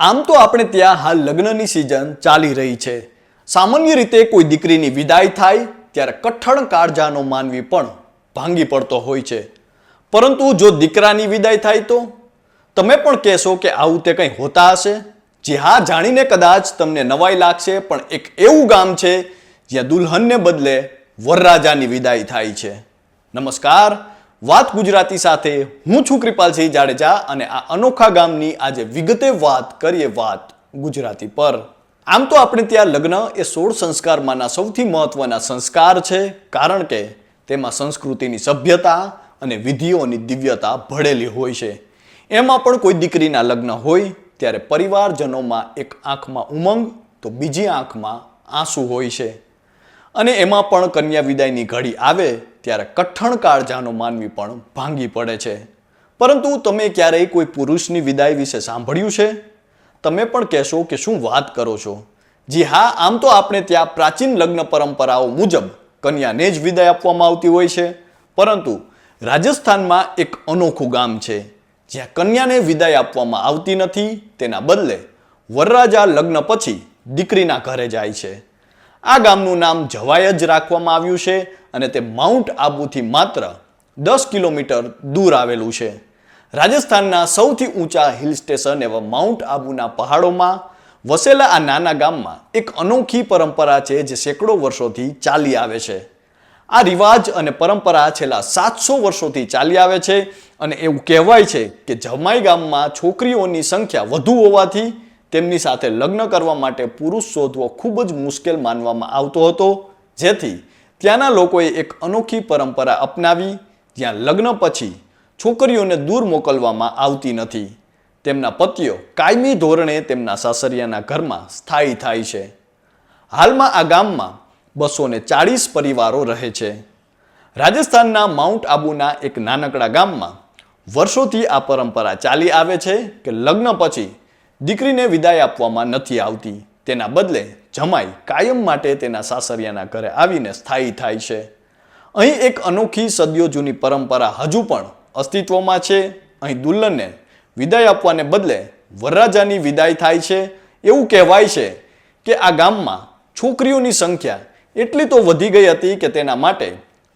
આમ તો આપણે ત્યાં હાલ લગ્નની સિઝન ચાલી રહી છે. સામાન્ય રીતે કોઈ દીકરીની વિદાય થાય ત્યારે કઠણ કાળજાનો માનવી પણ ભાંગી પડતો હોય છે. પરંતુ જો દીકરાની વિદાય થાય તો? તમે પણ કહેશો કે આવું તે કંઈ હોતા હશે? જે હા જાણીને કદાચ તમને નવાઈ લાગશે, પણ એક એવું ગામ છે જ્યાં દુલ્હનને બદલે વરરાજાની વિદાય થાય છે. નમસ્કાર. વાત ગુજરાતી સાથે. હું છું કૃપાલસિંહ જાડેજા અને આ અનોખા ગામની આજે વિગતે વાત કરીએ વાત ગુજરાતી પર. આમ તો આપણે ત્યાં લગ્ન એ સોળ સંસ્કારમાંના સૌથી મહત્વના સંસ્કાર છે, કારણ કે તેમાં સંસ્કૃતિની સભ્યતા અને વિધિઓની દિવ્યતા ભળેલી હોય છે. એમાં પણ કોઈ દીકરીના લગ્ન હોય, ત્યારે પરિવારજનોમાં એક આંખમાં ઉમંગ, તો બીજી આંખમાં આંસુ હોય છે. અને એમાં પણ કન્યા વિદાયની ઘડી આવે ત્યારે કઠણ કાળજાનો માનવી પણ ભાંગી પડે છે. પરંતુ તમે ક્યારેય કોઈ પુરુષની વિદાય વિશે સાંભળ્યું છે? તમે પણ કહેશો કે શું વાત કરો છો? જી હા, આમ તો આપણે ત્યાં પ્રાચીન લગ્ન પરંપરાઓ મુજબ કન્યાને જ વિદાય આપવામાં આવતી હોય છે. પરંતુ રાજસ્થાનમાં એક અનોખું ગામ છે, જ્યાં કન્યાને વિદાય આપવામાં આવતી નથી. તેના બદલે વરરાજા લગ્ન પછી દીકરીના ઘરે જાય છે. આ ગામનું નામ જવાય જ રાખવામાં આવ્યું છે. અને તે માઉન્ટ આબુથી માત્ર દસ કિલોમીટર દૂર આવેલું છે. રાજસ્થાનના સૌથી ઊંચા હિલ સ્ટેશન એવા માઉન્ટ આબુના પહાડોમાં વસેલા આ નાના ગામમાં એક અનોખી પરંપરા છે જે સેંકડો વર્ષોથી ચાલી આવે છે. આ રિવાજ અને પરંપરા છેલ્લા સાતસો વર્ષોથી ચાલી આવે છે અને એવું કહેવાય છે કે જમાઈ ગામમાં છોકરીઓની સંખ્યા વધુ હોવાથી તેમની સાથે લગ્ન કરવા માટે પુરુષ શોધવો ખૂબ જ મુશ્કેલ માનવામાં આવતો હતો. જેથી ત્યાંના લોકોએ એક અનોખી પરંપરા અપનાવી, જ્યાં લગ્ન પછી છોકરીઓને દૂર મોકલવામાં આવતી નથી. તેમના પતિઓ કાયમી ધોરણે તેમના સાસરિયાના ઘરમાં સ્થાયી થાય છે. હાલમાં આ ગામમાં બસો ને ચાળીસ પરિવારો રહે છે. રાજસ્થાનના માઉન્ટ આબુના એક નાનકડા ગામમાં વર્ષોથી આ પરંપરા ચાલી આવે છે કે લગ્ન પછી દીકરીને વિદાય આપવામાં નથી આવતી. તેના બદલે જમાઈ કાયમ માટે તેના સાસરિયાના ઘરે આવીને સ્થાયી થાય છે. અહીં એક અનોખી સદીઓ જૂની પરંપરા હજુ પણ અસ્તિત્વમાં છે. અહીં દુલ્હનને વિદાય આપવાને બદલે વરરાજાની વિદાય થાય છે. એવું કહેવાય છે કે આ ગામમાં છોકરીઓની સંખ્યા એટલી તો વધી ગઈ હતી કે તેના માટે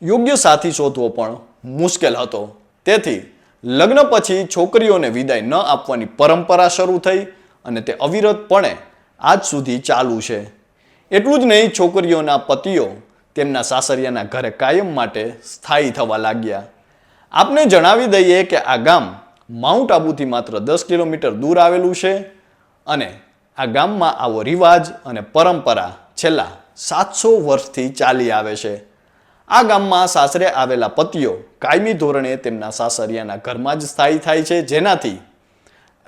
યોગ્ય સાથી શોધવો પણ મુશ્કેલ હતો. તેથી લગ્ન પછી છોકરીઓને વિદાય ન આપવાની પરંપરા શરૂ થઈ અને તે અવિરતપણે આજ સુધી ચાલુ છે. એટલું જ નહીં, છોકરીઓના પતિઓ તેમના સાસરિયાના ઘરે કાયમ માટે સ્થાયી થવા લાગ્યા. આપને જણાવી દઈએ કે આ ગામ માઉન્ટ આબુથી માત્ર દસ કિલોમીટર દૂર આવેલું છે અને આ ગામમાં આવો રિવાજ અને પરંપરા છેલ્લા સાતસો વર્ષથી ચાલી આવે છે. આ ગામમાં સાસરે આવેલા પતિઓ કાયમી ધોરણે તેમના સાસરિયાના ઘરમાં જ સ્થાયી થાય છે. જેનાથી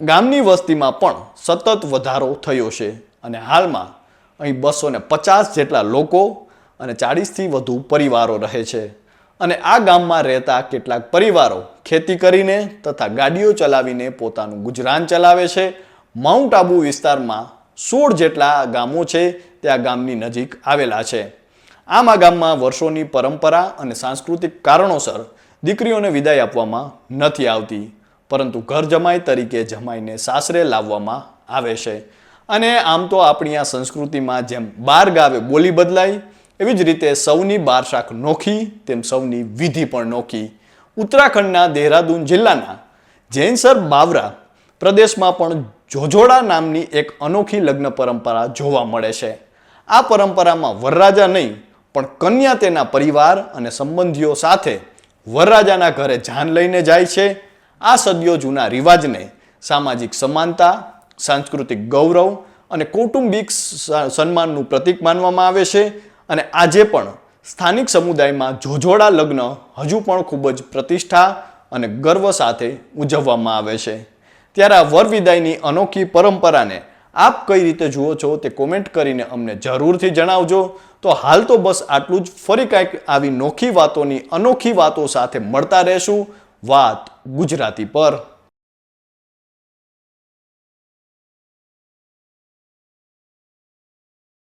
ગામની વસ્તીમાં પણ સતત વધારો થયો છે અને હાલમાં અહીં બસો ને પચાસ જેટલા લોકો અને ચાળીસથી વધુ પરિવારો રહે છે. અને આ ગામમાં રહેતા કેટલાક પરિવારો ખેતી કરીને તથા ગાડીઓ ચલાવીને પોતાનું ગુજરાન ચલાવે છે. માઉન્ટ આબુ વિસ્તારમાં સોળ જેટલા ગામો છે તે આ ગામની નજીક આવેલા છે. આમ આ ગામમાં વર્ષોની પરંપરા અને સાંસ્કૃતિક કારણોસર દીકરીઓને વિદાય આપવામાં નથી આવતી. પરંતુ ઘર જમાઈ તરીકે જમાઈને સાસરે લાવવામાં આવે છે. અને આમ તો આપણી આ સંસ્કૃતિમાં જેમ બાર ગાવે બોલી બદલાઈ, એવી જ રીતે સૌની બાર શાખ નોખી, તેમ સૌની વિધિ પણ નોખી. ઉત્તરાખંડના દેહરાદૂન જિલ્લાના જૈનસર બાવરા પ્રદેશમાં પણ જોજોડા નામની એક અનોખી લગ્ન પરંપરા જોવા મળે છે. આ પરંપરામાં વરરાજા નહીં, પણ કન્યા તેના પરિવાર અને સંબંધીઓ સાથે વરરાજાના ઘરે જાન લઈને જાય છે. આ સદીઓ જૂના રિવાજને સામાજિક સમાનતા, સાંસ્કૃતિક ગૌરવ અને કૌટુંબિક સન્માનનું પ્રતીક માનવામાં આવે છે અને આજે પણ સ્થાનિક સમુદાયમાં જોજોડા લગ્ન હજુ પણ ખૂબ જ પ્રતિષ્ઠા અને ગર્વ સાથે ઉજવવામાં આવે છે. ત્યારે આ વર વિદાયની અનોખી પરંપરાને આપ કઈ રીતે જુઓ છો તે કોમેન્ટ કરીને અમને જરૂરથી જણાવજો. તો હાલ તો બસ આટલું જ. ફરી કાંઈક આવી નોખી વાતોની અનોખી વાતો સાથે મળતા રહેશું. વાત ગુજરાતી પર